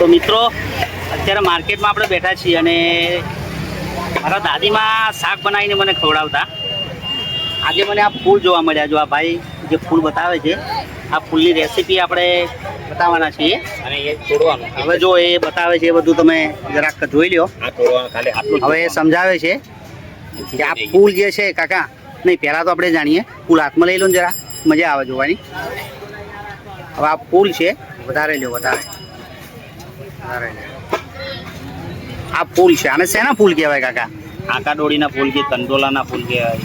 તો મિત્રો અત્યારે માર્કેટમાં આપણે બેઠા છીએ અને મારા દાદીમાં શાક બનાવીને મને ખવડાવતા. આજે મને આ ફૂલ જોવા મળ્યા. જો આ ભાઈ જે ફૂલ બતાવે છે આ ફૂલની રેસીપી આપણે બતાવવાના છીએ. અને એ તોડવાનું હવે જો એ બતાવે છે એ બધું તમે જરાક જોઈ લ્યો. હવે એ સમજાવે છે કે આ ફૂલ જે છે કાકા નહીં પહેલાં તો આપણે જાણીએ. ફૂલ હાથમાં લઈ લો ને જરા. મજા આવે જોવાની. હવે આ ફૂલ છે વધારે લ્યો વધારે. આ ફૂલ છે. આને શેના ફૂલ કહેવાય કાકા? આકા ડોળીના ફૂલ કે કંડોલાના ફૂલ કહેવાય.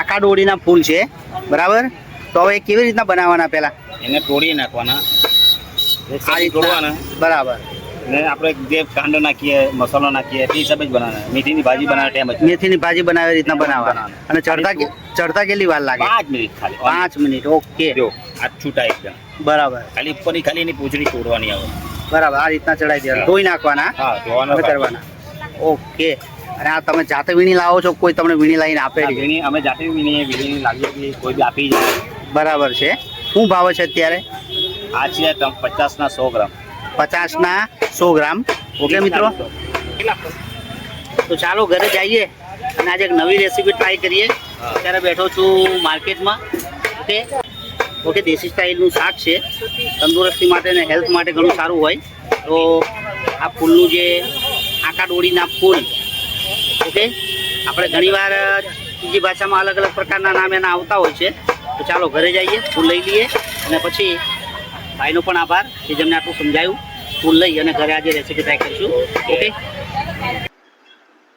આકા ડોળીના ફૂલ છે. બરાબર? તો હવે કેવી રીતના બનાવવાના પહેલા એને તોડી નાખવાના. આ તોડવાના. બરાબર. ને આપણે જે કાંડો નાખીએ મસાલો નાખીએ તે હિસાબે જ બનાવવાના. મેથીની ભાજી બનાવે ટાઈમ જ. મેથીની ભાજી બનાવે રીતના બનાવવાના. અને ચડતા ચડતા કેટલી વાર લાગે? પાંચ મિનિટ ખાલી. પાંચ મિનિટ. ઓકે. જો આ છૂટા એકદમ. બરાબર. ખાલી ઉપરની ખાલી એની પૂછડી તોડવાની આવે. બરાબર આ રીતના ચડાવી દેવાના. ધોઈ નાખવાના કરવાના. ઓકે. અને આ તમે જાતે વીણી લાવો છો કોઈ તમને વીણી લાવીને આપે વીણી અમે જાતે વીણીએ વીણી લાવીએ કોઈ બી આપી જાય. બરાબર છે. શું ભાવ છે અત્યારે? આ છે પચાસના સો ગ્રામ. પચાસના સો ગ્રામ. ઓકે મિત્રો? તો ચાલો ઘરે જઈએ. અને આજે એક નવી રેસીપી ટ્રાય કરીએ. અત્યારે બેઠો છું માર્કેટમાં. ઓકે? ઓકે, દેશી સ્ટાઇલનું શાક છે. તંદુરસ્તી માટે અને હેલ્થ માટે ઘણું સારું હોય. તો આ ફૂલનું જે આકા ડોળીના ફૂલ, ઓકે, આપણે ઘણીવાર બીજી ભાષામાં અલગ અલગ પ્રકારના નામ એના આવતા હોય છે. તો ચાલો ઘરે જઈએ, ફૂલ લઈ લઈએ, અને પછી ભાઈનો પણ આભાર કે જેમને આટલું સમજાયું. ફૂલ લઈ અને ઘરે આજે રેસીપી ટ્રાય કરીશું, ઓકે?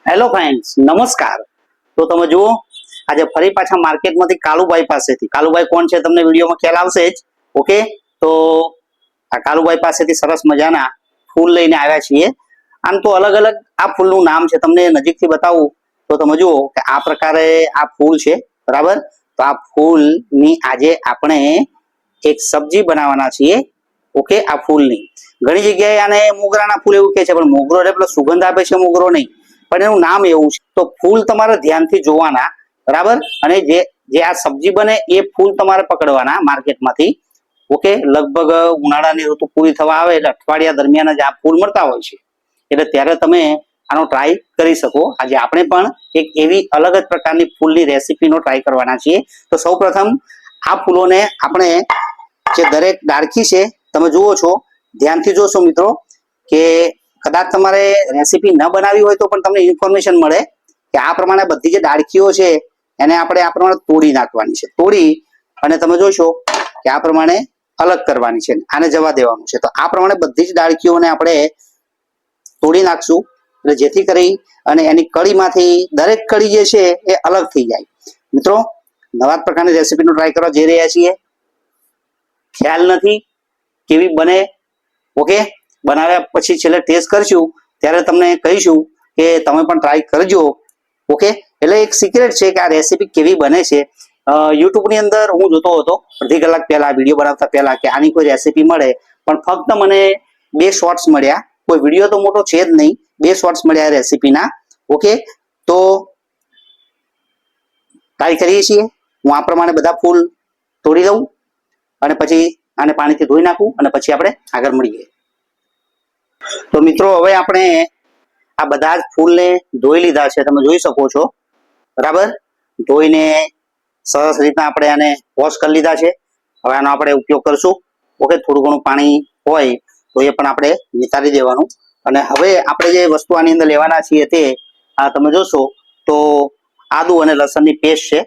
હેલો ફ્રેન્ડ્સ નમસ્કાર. તો તમે જુઓ આજે ફરી પાછા માર્કેટમાંથી કાલુભાઈ પાસેથી. કાલુભાઈ કોણ છે તમને વિડીયોમાં ખ્યાલ આવશે જ. ઓકે? તો આ કાલુભાઈ પાસેથી સરસ મજાના ફૂલ લઈને આવ્યા છીએ. આમ તો અલગ અલગ આ ફૂલનું નામ છે. તમને નજીકથી બતાવું. તો તમે જુઓ કે આ પ્રકારે આ ફૂલ છે. બરાબર? તો આ ફૂલની આજે આપણે એક સબ્જી બનાવવાના છીએ. ઓકે? આ ફૂલની. ઘણી જગ્યાએ આને મોગરાના ફૂલ એવું કહે છે, પણ મોગરો એટલે સુગંધ આપે છે, મોગરો નહીં. પણ એનું નામ એવું છે. તો ફૂલ તમારે ધ્યાનથી જોવાના. બરાબર? અને જે જે આ સબ્જી બને એ ફૂલ તમારે પકડવાના માર્કેટમાંથી. ઓકે? લગભગ ઉનાળાની ઋતુ પૂરી થવા આવે એટલે અઠવાડિયા દરમિયાન જ આ ફૂલ મળતા હોય છે. એટલે ત્યારે તમે આનો ટ્રાય કરી શકો. આજે આપણે પણ એક એવી અલગ જ પ્રકારની ફૂલની રેસીપીનો ટ્રાય કરવાના છીએ. તો સૌપ્રથમ આ ફૂલોને આપણે જે દરેક ડાળખી છે, તમે જુઓ છો, ધ્યાનથી જોશો મિત્રો, કે કદાચ તમારે રેસીપી ન બનાવી હોય તો પણ તમને ઇન્ફોર્મેશન મળે કે આ પ્રમાણે બધી જે ડાળખીઓ છે એને આપણે આ પ્રમાણે તોડી નાખવાની છે. તોડી અને તમે જોશો કે આ પ્રમાણે અલગ કરવાની છે. આને જવા દેવાનું છે. તો આ પ્રમાણે બધી જ ડાળખીઓને આપણે તોડી નાખશું. એટલે જેથી કરી અને એની કળીમાંથી દરેક કળી જે છે એ અલગ થઈ જાય. મિત્રો, નવા પ્રકારની રેસીપીનો ટ્રાય કરવા જઈ રહ્યા છીએ. ખ્યાલ નથી કેવી બને? ઓકે? બનાવ્યા પછી છેલ્લે ટેસ્ટ કરશું. ત્યારે તમને કહીશું કે તમે પણ ટ્રાય કરજો. ઓકે? એટલે એક સિક્રેટ છે કે આ રેસીપી કેવી બને છે. યુટ્યુબની અંદર હું જોતો હતો. અડધી કલાક પહેલા વીડિયો બનાવતા પહેલા કે આની કોઈ રેસીપી મળે. પણ ફક્ત મને બે શોર્ટ્સ મળ્યા. કોઈ વીડિયો તો મોટો છે જ નહીં. બે શોર્ટ્સ મળ્યા રેસીપીના ઓકે? તો ટ્રાય કરીએ છીએ. હું આ પ્રમાણે બધા ફૂલ તોડી દઉં અને પછી આને પાણીથી ધોઈ નાખું. અને પછી આપણે આગળ મળીએ. તો મિત્રો, હવે આપણે આ બધા જ ફૂલને ધોઈ લીધા છે, તમે જોઈ શકો છો. બરાબર? ધોઈને સરસ રીતના આપણે આને વોશ કરી લીધા છે. હવે આનો આપણે ઉપયોગ કરશું. ઓકે, થોડું ઘણું પાણી હોય તો એ પણ આપણે નિતારી દેવાનું. અને હવે આપણે જે વસ્તુ આની અંદર લેવાના છીએ તે, આ તમે જોશો તો આદુ અને લસણની પેસ્ટ છે.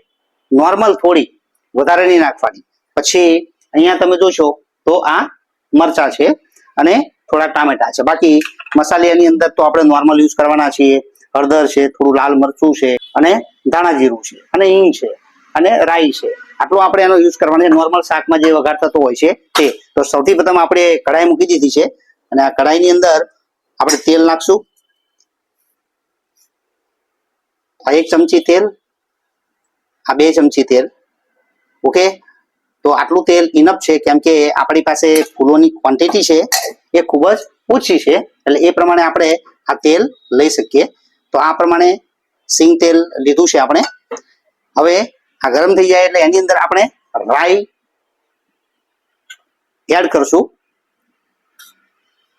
નોર્મલ થોડી, વધારે નહીં નાખવાની. પછી અહીંયા તમે જોશો તો આ મરચા છે. અને થોડા ટામેટા છે. બાકી મસાલિયાની અંદર તો આપણે નોર્મલ યુઝ કરવાના છીએ. હળદર છે, થોડું લાલ મરચું છે અને ધાણા જીરું છે અને હિંગ છે અને રાઈ છે. આટલું આપણે એનો યુઝ કરવાનો નોર્મલ શાકમાં જે વઘાર થતો હોય છે તે. તો સૌથી પ્રથમ આપણે કઢાઈ મૂકી દીધી છે અને આ કઢાઈની અંદર આપણે તેલ નાખશું. એક ચમચી તેલ, આ બે ચમચી તેલ. ઓકે તો આટલું તેલ ઇનફ છે, કેમ કે આપણી પાસે ફૂલોની ક્વોન્ટિટી છે, એ ખૂબ જ ઓછી છે, એટલે એ પ્રમાણે આપણે આ તેલ લઈ શકીએ. તો આ પ્રમાણે સિંગ તેલ લીધું છે આપણે. હવે આ ગરમ થઈ જાય એટલે એની અંદર આપણે રાઈ એડ કરશું.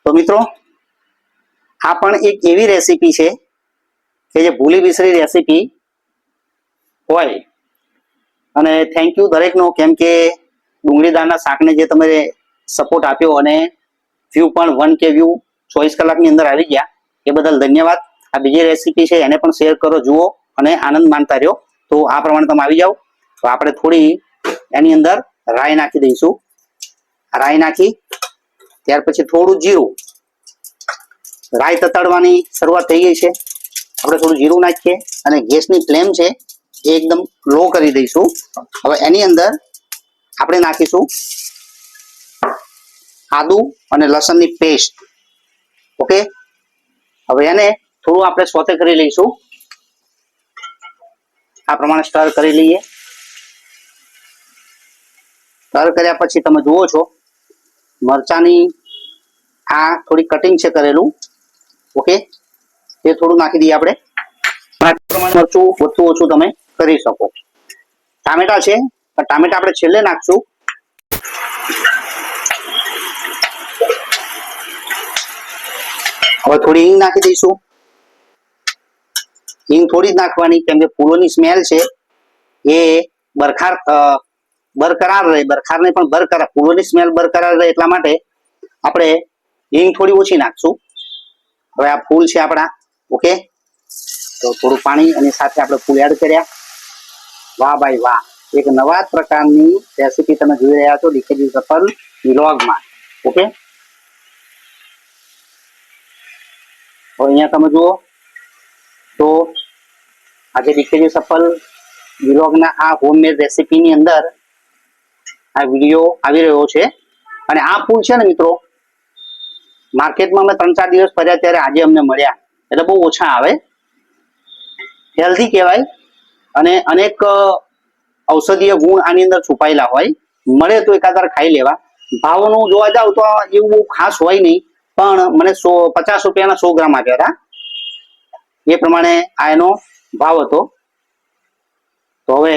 તો મિત્રો, આ પણ એક એવી રેસીપી છે કે જે ભૂલી વિસરી રેસીપી હોય. અને થેન્ક યુ દરેકનો, કેમ કે ડુંગળી દાળના શાકને જે તમે સપોર્ટ આપ્યો અને વ્યૂ પણ વન કે વ્યૂ ચોવીસ કલાકની અંદર આવી ગયા, એ બદલ ધન્યવાદ. આ બીજી રેસીપી છે, એને પણ શેર કરો, જુઓ અને આનંદ માનતા રહ્યો. તો આ પ્રમાણે તમે આવી જાઓ. તો આપણે થોડી એની અંદર રાઈ નાખી દઈશું. રાઈ નાખી, ત્યાર પછી થોડું જીરું. રાઈ તતાડવાની શરૂઆત થઈ ગઈ છે. આપણે થોડું જીરું નાખીએ અને ગેસની ફ્લેમ છે એકદમ લો કરી દઈશું. હવે એની અંદર આપણે નાખીશું આદુ અને લસણની પેસ્ટ ઓકે હવે એને થોડું આપણે સોતે કરી લઈશું. આ પ્રમાણે સ્ટર કરી લઈએ. સ્ટર કર્યા પછી તમે જુઓ છો, મરચાની આ થોડી કટિંગ છે કરેલું. ઓકે એ થોડું નાખી દઈએ આપણે. પ્રમાણે મરચું, વધતું ઓછું તમે કરી શકો. ટામેટા છે ટામેટા આપણે છેલ્લે નાખશું. હવે થોડી હિંગ નાખી દઈશું. હિંગ થોડી જ નાખવાની, કેમ કે ફૂલોની સ્મેલ છે. એ બરખાર બરકરાર રહે બરખાર નહીં પણ બરકરાર, ફૂલોની સ્મેલ બરકરાર રહે એટલા માટે આપણે હિંગ થોડી ઓછી નાખશું. હવે આ ફૂલ છે આપણા, ઓકે? તો થોડું પાણી અને સાથે આપણે ફૂલ એડ કર્યા. વાહ ભાઈ વાહ. એક નવા જ પ્રકારની રેસીપી તમે જોઈ રહ્યા છો ડીકેજી સફલ વ્લોગમાં ઓકે? તો અહીંયા તમે જુઓ. તો આજે ડીકેજી સફલ વ્લોગના આ હોમમેડ રેસીપીની અંદર આ વીડિયો આવી રહ્યો છે. અને આ ફૂલ છે ને મિત્રો, માર્કેટમાં અમે ત્રણ ચાર દિવસ ફર્યા ત્યારે આજે અમને મળ્યા. એટલે બહુ ઓછા આવે. હેલ્ધી કહેવાય. અને અનેક ઔષધીય ગુણ આની અંદર છુપાયેલા હોય. મળે તો એકાદાર ખાઈ લેવા. ભાવનું જોવા જાવ તો એવું ખાસ હોય નહીં, પણ મને સો, પચાસ રૂપિયાના સો ગ્રામ આપ્યા હતા. એ પ્રમાણે આ એનો ભાવ હતો. તો હવે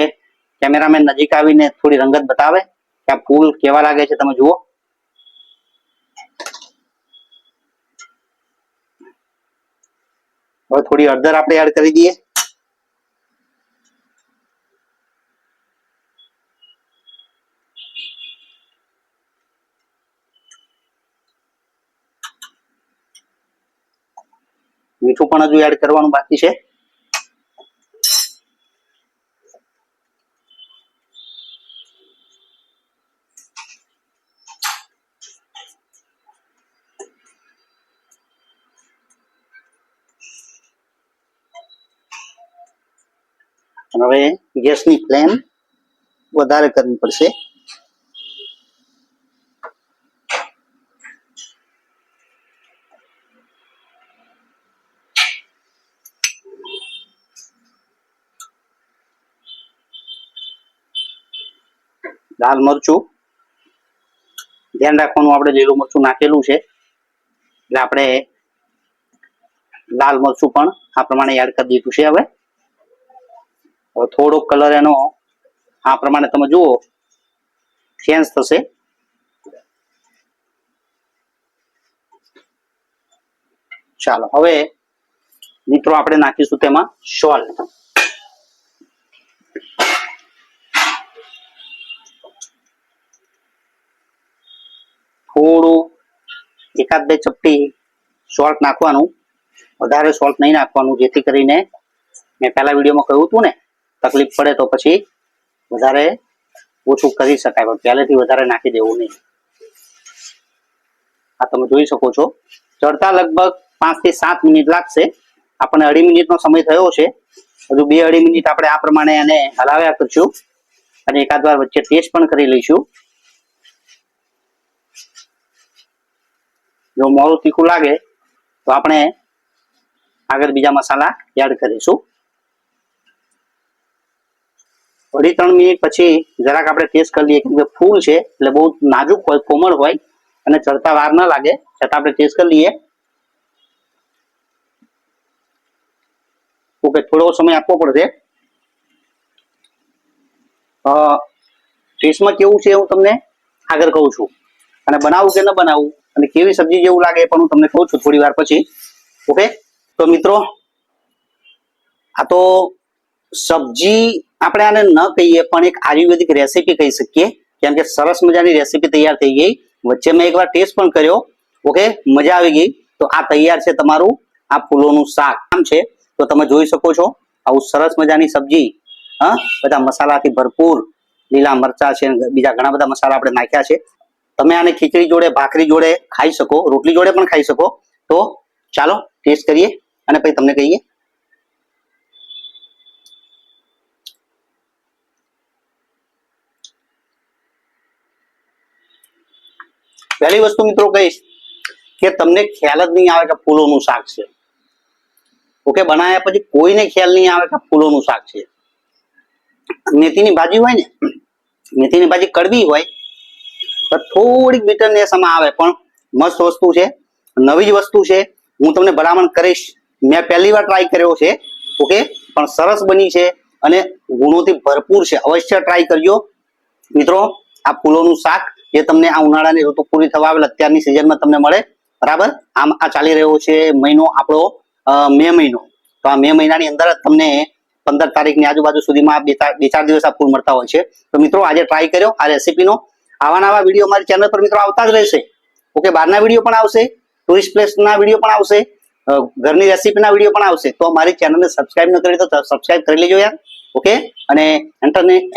કેમેરામેન નજીક આવીને થોડી રંગત બતાવે કે આ ફૂલ કેવા લાગે છે તમે જુઓ. હવે થોડી અડધર આપણે એડ કરી દઈએ. મીઠું પણ હજુ એડ કરવાનું બાકી છે. હવે ગેસની ફ્લેમ વધારે કરવી પડશે. લાલ મરચું. ધ્યાન રાખવાનું આપણે લીલું મરચું નાખેલું છે. એટલે આપણે લાલ મરચું પણ આ પ્રમાણે એડ કરી દીધું છે હવે. હવે થોડોક કલર એનો આ પ્રમાણે તમે જુઓ ચેન્જ થશે. ચાલો, હવે મિત્રો આપણે નાખીશું તેમાં સોલ્ટ થોડું એકાદ બે ચપટી સોલ્ટ નાખવાનું. વધારે સોલ્ટ નહીં નાખવાનું, જેથી કરીને મેં પહેલા વિડીયોમાં કહ્યું હતું ને, તકલીફ પડે તો પછી વધારે ઓછું કરી શકાય, પણ પહેલેથી વધારે નાખી દેવું નહીં. આ તમે જોઈ શકો છો. ચડતા લગભગ પાંચથી સાત મિનિટ લાગશે. આપણને અઢી મિનિટનો સમય થયો છે. હજુ બે અઢી મિનિટ આપણે આ પ્રમાણે એને હલાવ્યા કરશું. અને એકાદ વાર વચ્ચે ટેસ્ટ પણ કરી લઈશું. જો મોડું તીખું લાગે, તો આપણે આગળ બીજા મસાલા એડ કરીશું. અઢી ત્રણ મિનિટ પછી જરાક આપણે ટેસ્ટ કરી લઈએ કે ફૂલ છે, એટલે બહુ નાજુક હોય, કોમળ હોય, અને ચડતા વાર ના લાગે. છતાં આપણે ટેસ્ટ કરી લઈએ. ઓકે, થોડો સમય આપવો પડશે. ટેસ્ટમાં કેવું છે હું તમને આગળ કહું છું. અને બનાવવું કે ન બનાવવું અને કેવી સબ્જી જેવું લાગે પણ હું તમને કહું છું થોડી વાર પછી. ઓકે તો મિત્રો, આ તો સબ્જી આપણે આને ન કહીએ, પણ એક આયુર્વેદિક રેસીપી કહી શકીએ. કેમ કે સરસ મજાની રેસીપી તૈયાર થઈ ગઈ. વચ્ચે મેં એકવાર ટેસ્ટ પણ કર્યો. ઓકે મજા આવી ગઈ. તો આ તૈયાર છે તમારું આ ફૂલોનું શાક. આમ છે. તો તમે જોઈ શકો છો, આવું સરસ મજાની સબ્જી. હા? બધા મસાલાથી ભરપૂર લીલા મરચા છે બીજા ઘણા બધા મસાલા આપણે નાખ્યા છે. તમે આને ખીચડી જોડે, ભાખરી જોડે ખાઈ શકો, રોટલી જોડે પણ ખાઈ શકો. તો ચાલો, ટેસ્ટ કરીએ અને પછી તમને કહીએ. પહેલી વસ્તુ મિત્રો કહીશ કે તમને ખ્યાલ જ નહીં આવે કે ફૂલોનું શાક છે. ઓકે બનાવ્યા પછી કોઈને ખ્યાલ નહીં આવે કે ફૂલોનું શાક છે. મેથીની ભાજી હોય ને, મેથીની ભાજી કડવી હોય થોડીક bitterness આમાં આવે. પણ મસ્ત વસ્તુ છે. નવી જ વસ્તુ છે. હું તમને ભલામણ કરીશ. મેં પહેલી વાર ટ્રાય કર્યો છે. ઓકે? પણ સરસ બની છે અને ગુણોથી ભરપૂર છે. અવશ્ય ટ્રાય કરજો. મિત્રો, આ ફૂલોનું શાક જે તમને આ ઉનાળાની ઋતુ પૂરી થવા આવેલ અત્યારની સિઝનમાં તમને મળે. બરાબર? આમ આ ચાલી રહ્યો છે મહિનો આપણો મે મહિનો. તો આ મે મહિનાની અંદર જ તમને પંદર તારીખની આજુબાજુ સુધીમાં બે ચાર દિવસ આ ફૂલ મળતા હોય છે. તો મિત્રો, આજે ટ્રાય કર્યો. આ રેસીપીનો આવા નવા વીડિયો મારી ચેનલ પર મિત્રો આવતા જ રહેશે. ઓકે, બહારના વીડિયો પણ આવશે ટુરિસ્ટ પ્લેસના વીડિયો પણ આવશે ઘરની રેસીપીના વીડિયો પણ આવશે. તો મારી ચેનલને સબસ્ક્રાઇબ ન કરી તો સબસ્ક્રાઇબ કરી લેજો યાર. ઓકે? અને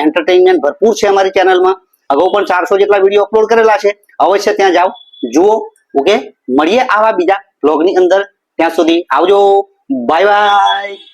એન્ટરટેનમેન્ટ ભરપૂર છે અમારી ચેનલમાં અગાઉ પણ ચારસો જેટલા વીડિયો અપલોડ કરેલા છે. અવશ્ય ત્યાં જાઓ, જુઓ, ઓકે? મળીએ આવા બીજા બ્લોગની અંદર. ત્યાં સુધી આવજો. Bye bye